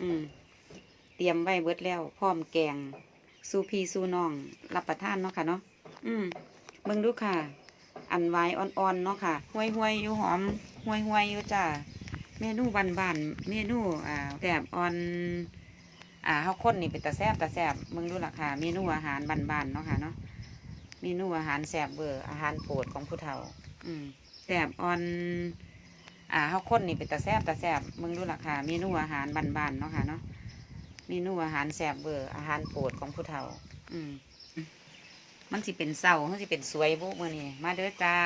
อืม เตรียมไว้เบิดแล้ว พร้อมแกงสู้พี่สู้น้อง รับประทานเนาะค่ะเนาะอืมเบิ่งดูค่ะ อันไว้อ่อนๆเนาะค่ะห่วยห่วยอยู่หอมห่วยห่วยอยู่จ้าเมนูบานๆเมนูอ่าแซ่บอ่อน อ่าเฮาคนนี่เป็นตาแซบตาแซบเบิ่งดูล่ะค่ะเมนูอาหารบ้านเนาะค่ะเนาะเมนูอาหารแซบเบอร์อาหารโปรดของผู้เฒ่า อืมแซ่บอ่อน อ่าเฮาคนนี่เป็นตาแซบตาแซบเบิ่งดูล่ะค่ะเมนูอาหารบ้านๆเนาะค่ะเนาะเมนูอาหารแซบเบอร์อาหารโปรดของผู้เฒ่า อืมมันสิเป็นเศร้ามันสิเป็นสวยบุมื้อนี้มาเด้อจ้า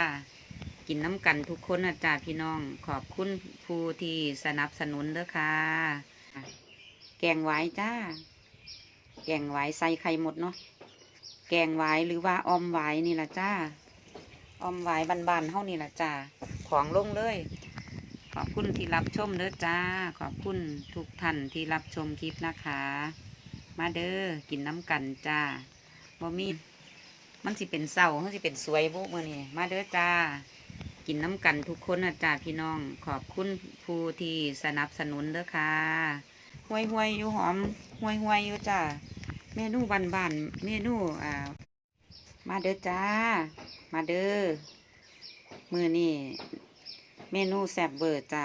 กินน้ำกันทุกคนนะจ้าพี่น้อง ขอบคุณผู้ที่สนับสนุนเด้อค่ะ แกงหวายจ้า แกงหวายใส่ไข่หมดเนาะ แกงหวายหรือว่าออมหวายนี่ล่ะจ้าออมหวายบานๆเฮานี่ล่ะจ้า ของลงเลย ขอบคุณที่รับชมเด้อจ้า ขอบคุณทุกท่านที่รับชมคลิปนะคะ มาเด้อกินน้ำกันจ้าบ่มีมันสิเป็นเศร้ามันสิเป็นสวยบุมื้อนี้มาเด้อจ้า กินน้ำกันทุกคนนะจ้าพี่น้อง ขอบคุณผู้ที่สนับสนุนเด้อค่ะห่วยห่วยอยู่หอมห่วยห่วยอยู่จ้าเมนูบานบานเมนูอ่ามาเด้อจ้า มาเด้อมือนี่ เมนูแซ่บเบอร์จ้า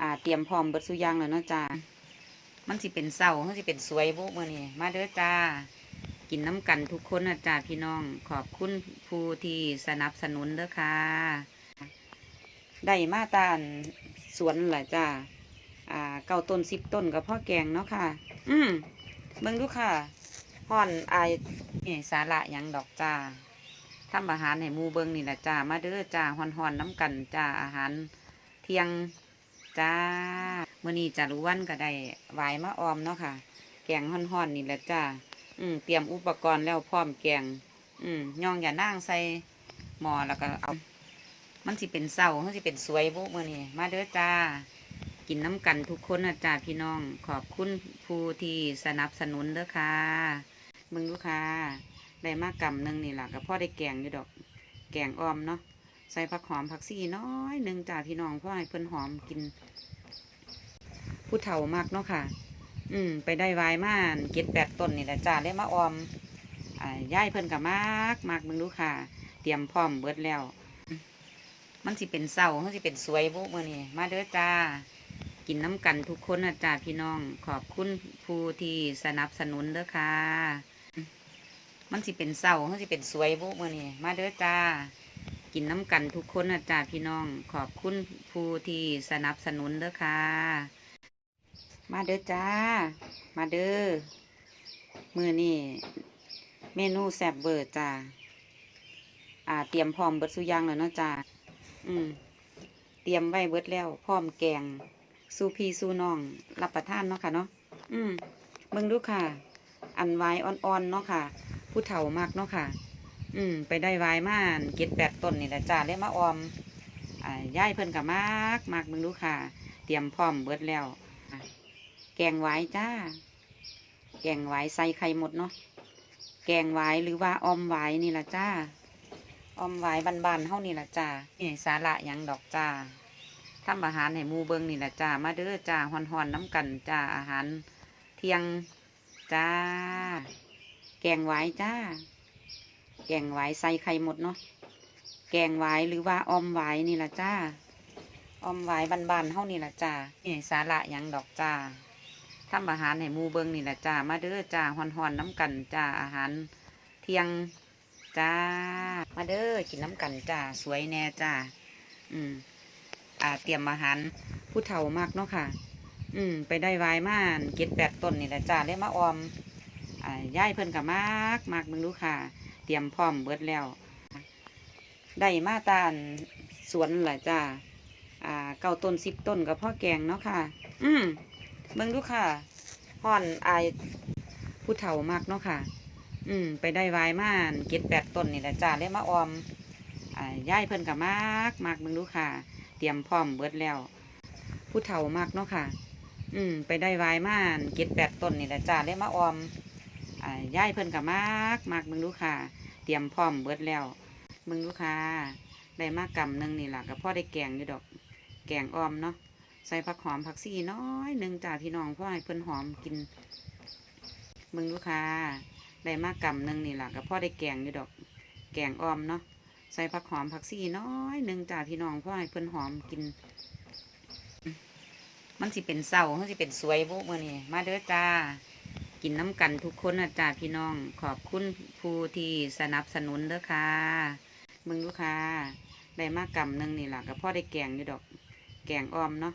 อ่า เตรียมพร้อมเบิดสุยางแล้วเนาะจ้ามันสิเป็นเศร้ามันสิเป็นสวยบุมื้อนี้มาเด้อจ้า กินน้ำกันทุกคนนะจ้าพี่น้อง ขอบคุณผู้ที่สนับสนุนเด้อค่ะ ได้มาตานสวนแหละจ้า อ่า เก้าต้นสิบต้นกับพ่อแกงเนาะค่ะ อืมเบิ่งดูค่ะห่อนอายนี่สาระยังดอกจ้า ทำอาหารให้หมูเบิงนี่แหละจ้ามาเด้อจ้าห่อนห่อนๆน้ำกันจ้าอาหารเที่ยงจ้ามื่อนี้จารุวันก็ได้ไหวายมาออมเนาะค่ะ แกงห่อนๆนนี่แหละจ้าอืมเตรียมอุปกรณ์แล้วพร้อมแกง อืมย่องอย่านั่งใส่หม้อแล้วก็เอา มันสิเป็นเศร้ามันสิเป็นสวยบุมื้อนี้มาเด้อจ้ากินน้ำกันทุกคนนะจ้าพี่น้อง ขอบคุณผู้ที่สนับสนุนเด้อค่ะมึงลูกค้า ได้มากกำหนึ่งนี่แหละก็พ่อได้แกงอยู่ดอก แกงอ้อมเนาะใส่ผักหอมผักซี่น้อยหนึ่งจ้าพี่น้องพ่อให้เพิ่นหอมกิน ผู้เฒ่ามากเนาะค่ะ อืม ไปได้วายมาเก็ดแปดต้นนี่แหละจ้าได้มาออมอ่าย่ายเพิ่นกับมากมากมึงดูค่ะ เตรียมพร้อมเบิดแล้ว มันสิเป็นเศร้ามันสิเป็นสวยบุมื้อนี้มาเด้อจ้า กินน้ำกันทุกคนนะจ้าพี่น้อง ขอบคุณผู้ที่สนับสนุนเด้อค่ะ มันสิเป็นเศร้ามันสิเป็นสวยบุมื้อนี้มาเด้อจ้า กินน้ำกันทุกคนนะจ้าพี่น้องขอบคุณผู้ที่สนับสนุนเด้อค่ะ มาเด้อจ้า มาเด้อมือนี่เมนูแซ่บเบอร์จ้าอ่า เตรียมพร้อมเบิดสุอยางแล้วเนาะจ้าอืม เตรียมไว้เบิร์ดแล้วพร้อมแกงสู้พี่สู้น้อง รับประทานเนาะค่ะเนาะอืมเบิ่งดูค่ะ อันไว้อ่อนๆเนาะค่ะ ผู้เฒ่ามากเนาะค่ะ อืม ไปได้ไว้มาเก็ดแปดต้นนี่แหละจ้าได้มาออมอ่าย่ายเพิ่นกับมากมากเบิ่งดูค่ะ เตรียมพร้อมเบิดแล้ว แกงหวายจ้า แกงหวายใส่ไข่หมดเนาะ แกงหวายหรือว่าออมหวายนี่ละจ้า ออมหวายบานๆเฮานี่ละจ้านี่สาระยังดอกจ้าทำอาหารให้หมูเบิงนี่ละจ้า มาเด้อจ้าฮอนๆน้ำกันจ้าอาหารเที่ยงจ้า งหวายจ้า แกงหวายใส่ไข่หมดเนาะ แกงหวายหรือว่าออมหวายนี่ล่ะจ้า ออมหวายบานๆเฮานี่ล่ะจ้านี่สาระยังดอกจ้าทำอาหารให้หมูเบิงนี่แหละจ้า มาเด้อจ้าฮอนๆนน้ำกันจ้า อาหารเที่ยงจ้า มาเด้อกินน้ำกันจ้า สวยแน่จ้า อืม อ่า เตรียมอาหารผู้เฒ่ามากเนาะค่ะ อืม ไปได้วายมาเก็ดแปดต้นนี่แหละจ้าได้มาออม ย่ายเพิ่นกับมากมากมึงดูค่ะ เตรียมพร้อมเบิดแล้ว ได้มาตานสวนหละจ้าอ่าเก้าต้นสิบต้นกับพ่อแกงเนาะค่ะ อืมเบิ่งดูค่ะห่อนอายผู้เฒ่ามากเนาะค่ะ อืม ไปได้วายมาเก็ดแปดต้นนี่แหละจ้าได้มาออมอ่าย่ายเพิ่นกับมากมากเบิ่งดูค่ะ เตรียมพร้อมเบิดแล้ว ผู้เฒ่ามากเนาะค่ะ อืม ไปได้วายมาเก็ดแปดต้นนี่แหละจ้าได้มาออม ย่ายเพิ่นกับมากมากเบิ่งดูค่ะ เตรียมพร้อมเบิดแล้วเบิ่งดูค่ะได้มากกำหนึ่งนี่แหละก็พ่อได้แกงอยู่ดอก แกงออมเนาะใส่ผักหอมผักซี่น้อยหนึ่งจ้าพี่น้องพราะให้เพิ่นหอมกิน มึงลูกค้าได้มากกำหนึ่งนี่แหละก็พ่อได้แกงอยู่ดอก แกงออมเนาะใส่ผักหอมผักซี่น้อยหนึ่งจ้าพี่น้องพราะให้เพิ่นหอมกินมันสิเป็นเศร้ามันสิเป็นสวยบุมื่อนี่มาเด้อจ้า กินน้ำกันทุกคนนะจ้าพี่น้อง ขอบคุณผู้ที่สนับสนุนเด้อค่ะมึงลูกค้าได้มากกำหนึ่งนี่แหละก็พ่อได้แกงอยู่ดอก แกงออมเนาะ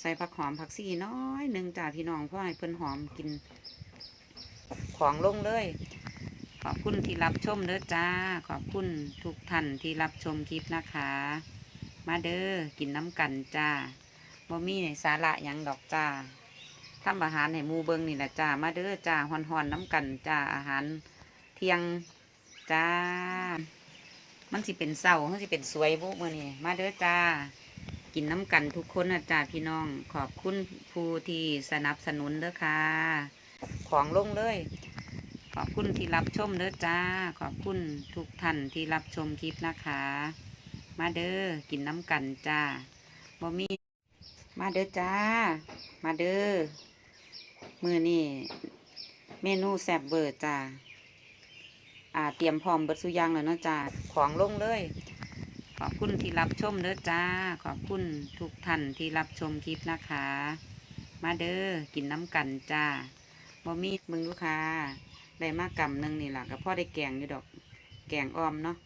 ใส่ผักหอมผักซี่น้อยหนึ่งจ้าพี่น้องพราะให้เพิ่นหอมกิน ของลงเลย ขอบคุณที่รับชมเด้อจ้า ขอบคุณทุกท่านที่รับชมคลิปนะคะ มาเด้อกินน้ำกันจ้าบ่มีสาระยังดอกจ้า ทำอาหารให้หมูเบิงนี่แหละจ้า มาเด้อจ้าฮอนๆนน้ำกันจ้าอาหารเที่ยงจ้า มันสิเป็นเศร้ามันสิเป็นสวยบุมื่อนี่มาเด้อจ้า กินน้ำกันทุกคนนะจ้าพี่น้อง ขอบคุณผู้ที่สนับสนุนเด้อค่ะ ของลงเลย ขอบคุณที่รับชมเด้อจ้า ขอบคุณทุกท่านที่รับชมคลิปนะคะ มาเด้อกินน้ำกันจ้าบ่มีมาเด้อจ้า มาเด้อ มือนี่เมนูแซ่บเบอร์จ้าอ่า เตรียมพร้อมเบิดสุยางแล้วเนาะจ้าของลงเลย ขอบคุณที่รับชมเด้อจ้า ขอบคุณทุกท่านที่รับชมคลิปนะคะ มาเด้อกินน้ำกันจ้าบ่มีมึงลูกค้าได้มากกำหนึ่งนี่แหละก็พ่อได้แกงอยู่ดอก แกงออมเนาะ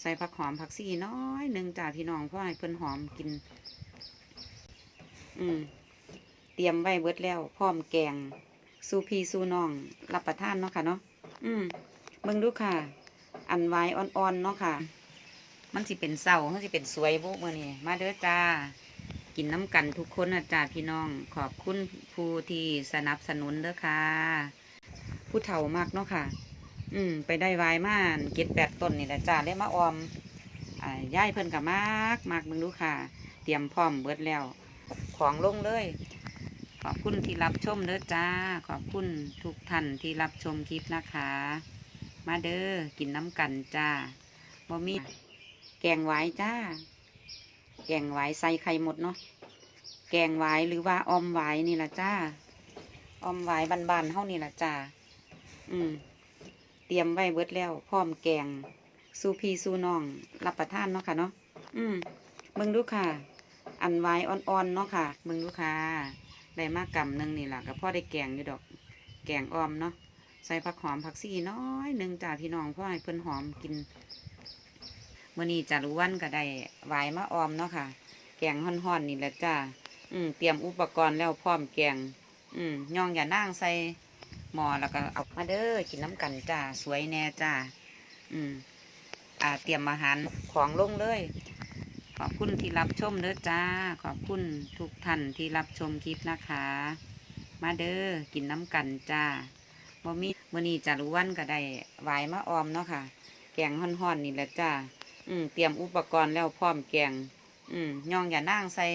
ใส่ผักหอมผักซี่น้อยหนึ่งจ้าพี่น้องพ่อให้เพิ่นหอมกิน อืม เตรียมไว้เบิดแล้ว พร้อมแกงสูพีสูน้อง รับประทานเนาะค่ะเนาะอืมเบิ่งดูค่ะ อันไว้อ่อนๆเนาะค่ะ มันสิเป็นเศร้ามันสิเป็นสวยบุมื่อนี่มาเด้อจ้า กินน้ำกันทุกคนนะจ้าพี่น้อง ขอบคุณผู้ที่สนับสนุนเด้อค่ะ ผู้เฒ่ามากเนาะค่ะ อืม ไปได้ไว้มาเก็ดแปดต้นนี่แหละจ้าได้มาออมอ่าย่ายเพิ่นกับมากมากมึงดูค่ะ เตรียมพร้อมเบิดแล้ว ของลงเลย ขอบคุณที่รับชมเด้อจ้า ขอบคุณทุกท่านที่รับชมคลิปนะคะ มาเด้อกินน้ำกันจ้าบ่มีแกงหวายจ้า แกงหวายใส่ไข่หมดเนาะแกงหวายหรือว่าอมหวายนี่ละจ้าอมหวายบานๆเฮานี่ละจ้าอืม เตรียมไว้เบิดแล้ว พร้อมแกงสู้พี่สู้น้อง รับประทานเนาะค่ะเนาะอืมเบิ่งดูค่ะ อันไว้อ่อนๆเนาะค่ะเบิ่งดูค่ะ ได้มากกำหนึ่งนี่แหละก็พ่อได้แกงอยู่ดอก แกงออมเนาะใส่ผักหอมผักซี่น้อยหนึ่งจ้าพี่น้องพ่อให้เพิ่นหอมกินมื่อนี้จารุวันก็ได้ไวายมาออมเนาะค่ะ แกงห่อนๆนี่แหละจ้าอืมเตรียมอุปกรณ์แล้วพร้อมแกง อืมย่องอย่านั่งใส่หม้อแล้วก็เอามาเด้อกินน้ำกันจ้าสวยแน่จ้าอืมอ่าเตรียมอาหารของลงเลย ขอบคุณที่รับชมเด้อจ้า ขอบคุณทุกท่านที่รับชมคลิปนะคะ มาเด้อกินน้ำกันจ้าบ่มีมื่อนี้จารุวันก็ได้ไวายมาออมเนาะค่ะ แกงห่อนๆนี่แหละจ้า อืมเตรียมอุปกรณ์แล้วพร้อมแกง อืมย่องอย่านั่งใส่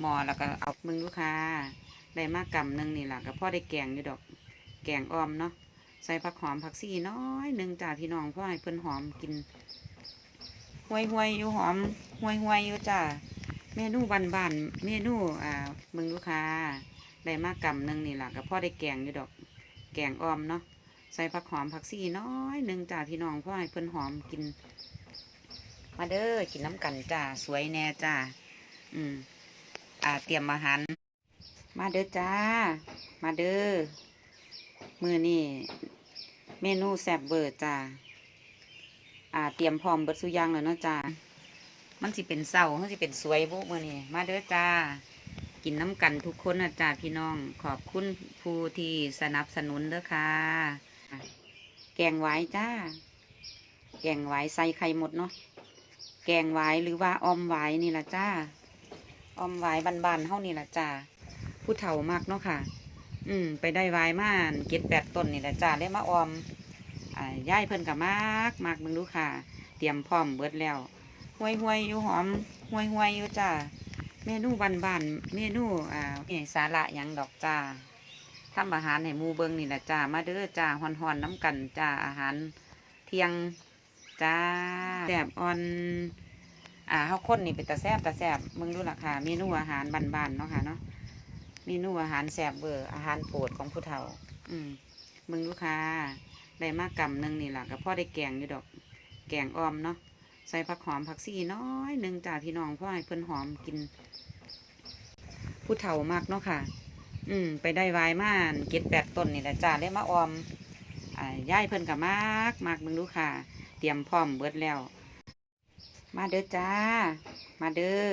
หมอแล้วก็เอามึงลูกค้าได้มากกำหนึ่งนี่แหละก็พ่อได้แกงอยู่ดอก แกงออมเนาะใส่ผักหอมผักซี่น้อยหนึ่งจ้าพี่น้องพ่อให้เพิ่นหอมกิน ห่วยห่วยอยู่หอมห่วยห่วยอยู่จ้าเมนูบานบานเมนูอ่ามึงลูกค้าได้มากกำหนึ่งนี่แหละก็พ่อได้แกงอยู่ดอก แกงออมเนาะใส่ผักหอมผักซีน้อยหนึ่งจ้าพี่น้องพ่อให้เพิ่นหอมกิน มาเด้อกินน้ำกันจ้าสวยแน่จ้าอืม อ่าเตรียมอาหารมาเด้อจ้า มาเด้อมือนี่เมนูแซ่บเบอร์จ้า อ่า เตรียมพร้อมเบิดสุยางแล้วเนาะจ้ามันสิเป็นเศร้ามันสิเป็นสวยบุมือนี่มาเด้อจ้า กินน้ำกันทุกคนนะจ้าพี่น้อง ขอบคุณผู้ที่สนับสนุนเด้อค่ะ แกงไว้จ้า แกงไว้ใส่ไข่หมดเนาะ แกงหวายหรือว่าออมหวายนี่ละจ้า ออมหวายบานๆเฮานี่ละจ้า ผู้เฒ่ามากเนาะค่ะ อืม ไปได้หวายมาเก็ดแปดต้นนี่ละจ้าได้มาออม ย่ายเพิ่นกับมากมากมึงดูค่ะ เตรียมพร้อมเบิดแล้วห่วยห่วยอยู่หอมห่วยห่วยอยู่จ้าเมนูบานๆเมนูอ่านี่สาระยังดอกจ้าทำอาหารให้หมูเบิงนี่แหละจ้ามาเด้อจ้าฮอนๆน้ำกันจ้าอาหารเที่ยงจ้าแสบออนอ่าเฮาคนนี่เป็นตาแซบตาแซบมึงดูล่ะค่ะเมนูอาหารบ้านๆเนาะค่ะเนาะเมนูอาหารแซบเบอร์อาหารโปรดของผู้เฒ่า อืมมึงดูค่ะ ได้มากกำหนึ่งนี่ล่ะก็พ่อได้แกงอยู่ดอก แกงออมเนาะใส่ผักหอมผักซี่น้อยหนึ่งจ้าพี่น้องพ่อให้เพิ่นหอมกิน ผู้เฒ่ามากเนาะค่ะ อืม ไปได้วายมาเก็ดแปดต้นนี่แหละจ้าได้มาออมอ่าย่ายเพิ่นกับมากมากมึงดูค่ะ เตรียมพร้อมเบิดแล้ว มาเด้อจ้า มาเด้อ